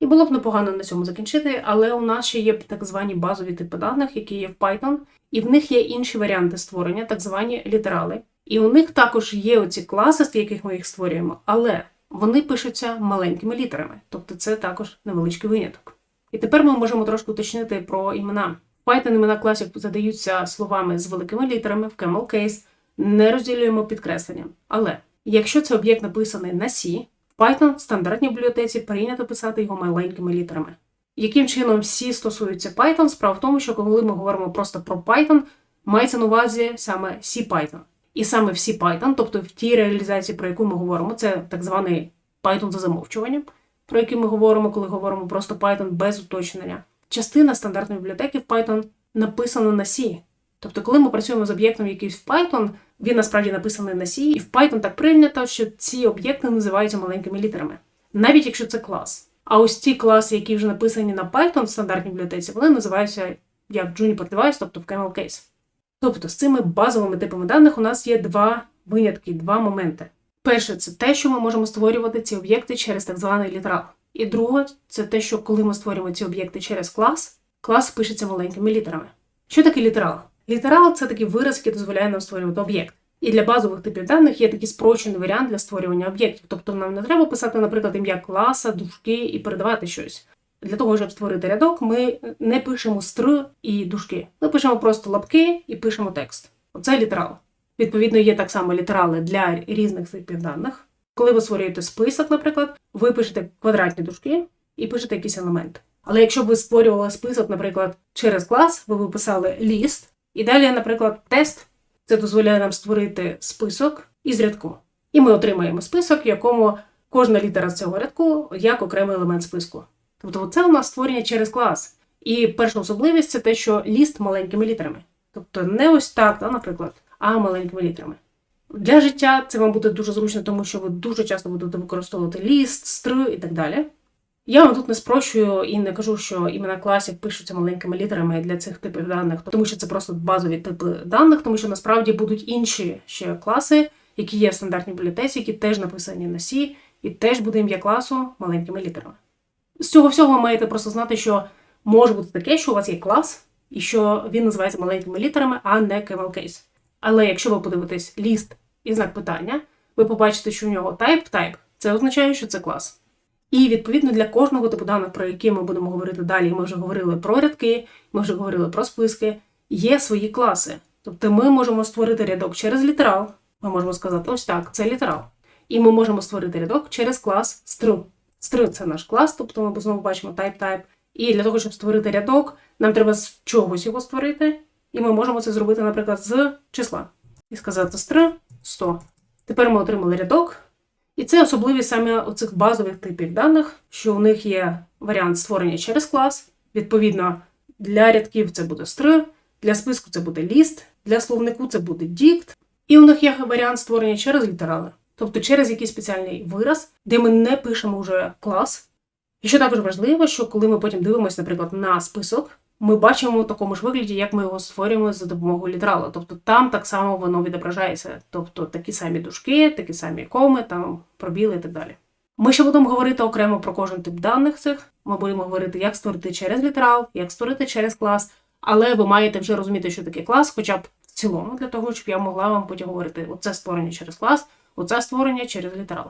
І було б непогано на цьому закінчити, але у нас ще є так звані базові типи даних, які є в Python, і в них є інші варіанти створення, так звані літерали. І у них також є оці класи, з яких ми їх створюємо, але вони пишуться маленькими літерами, тобто це також невеличкий виняток. І тепер ми можемо трошки уточнити про імена. В Python імена класів задаються словами з великими літерами в camel case, не розділюємо підкресленням. Але якщо це об'єкт написаний на C, Python в стандартній бібліотеці прийнято писати його маленькими літерами. Яким чином C стосується Python? Справа в тому, що коли ми говоримо просто про Python, мається на увазі саме C-Python. І саме в C-Python, тобто в тій реалізації, про яку ми говоримо, це так званий Python за замовчуванням, про який ми говоримо, коли говоримо просто Python без уточнення. Частина стандартної бібліотеки в Python написана на C. Тобто, коли ми працюємо з об'єктом якийсь в Python, він насправді написаний на C, і в Python так прийнято, що ці об'єкти називаються маленькими літерами, навіть якщо це клас. А ось ті класи, які вже написані на Python в стандартній бібліотеці, вони називаються як Juniper Device, тобто в Camel Case. Тобто з цими базовими типами даних у нас є два винятки, два моменти. Перше, це те, що ми можемо створювати ці об'єкти через так званий літерал. І друге, це те, що коли ми створюємо ці об'єкти через клас, клас пишеться маленькими літерами. Що таке літерал? Літерал це такий вираз, який дозволяє нам створювати об'єкт. І для базових типів даних є такий спрощений варіант для створювання об'єктів. Тобто нам не треба писати, наприклад, ім'я класа, дужки і передавати щось. Для того, щоб створити рядок, ми не пишемо стр і дужки. Ми пишемо просто лапки і пишемо текст. Оце літерал. Відповідно, є так само літерали для різних типів даних. Коли ви створюєте список, наприклад, ви пишете квадратні дужки і пишете якийсь елемент. Але якщо б ви створювали список, наприклад, через клас, ви писали ліст, і далі, наприклад, тест, це дозволяє нам створити список із рядку. І ми отримаємо список, в якому кожна літера з цього рядку як окремий елемент списку. Тобто, це у нас створення через клас. І перша особливість це те, що ліст маленькими літерами. Тобто не ось так, да, наприклад, а маленькими літерами. Для життя це вам буде дуже зручно, тому що ви дуже часто будете використовувати ліст, стр і так далі. Я вам тут не спрощую і не кажу, що імена класів пишуться маленькими літерами для цих типів даних, тому що це просто базові типи даних, тому що насправді будуть інші ще класи, які є в стандартній бібліотеці, які теж написані на C, і теж буде ім'я класу маленькими літерами. З цього всього ви маєте просто знати, що може бути таке, що у вас є клас, і що він називається маленькими літерами, а не camel case. Але якщо ви подивитесь ліст і знак питання, ви побачите, що у нього type type, це означає, що це клас. І відповідно для кожного типу даних, про які ми будемо говорити далі, ми вже говорили про рядки, ми вже говорили про списки, є свої класи. Тобто ми можемо створити рядок через літерал. Ми можемо сказати, ось так, це літерал. І ми можемо створити рядок через клас str. Str – це наш клас, тобто ми знову бачимо type type. І для того, щоб створити рядок, нам треба з чогось його створити. І ми можемо це зробити, наприклад, з числа. І сказати str 100. Тепер ми отримали рядок. І це особливість саме оцих базових типів даних, що у них є варіант створення через клас. Відповідно, для рядків це буде str, для списку це буде list, для словнику це буде dict. І у них є варіант створення через літерали, тобто через якийсь спеціальний вираз, де ми не пишемо вже клас. І що також важливо, що коли ми потім дивимося, наприклад, на список, ми бачимо в такому ж вигляді, як ми його створюємо за допомогою літералу. Тобто там так само воно відображається. Тобто такі самі дужки, такі самі коми, там пробіли і так далі. Ми ще будемо говорити окремо про кожен тип даних цих. Ми будемо говорити, як створити через літерал, як створити через клас. Але ви маєте вже розуміти, що таке клас, хоча б в цілому, для того, щоб я могла вам потім говорити: оце створення через клас, оце створення через літерал.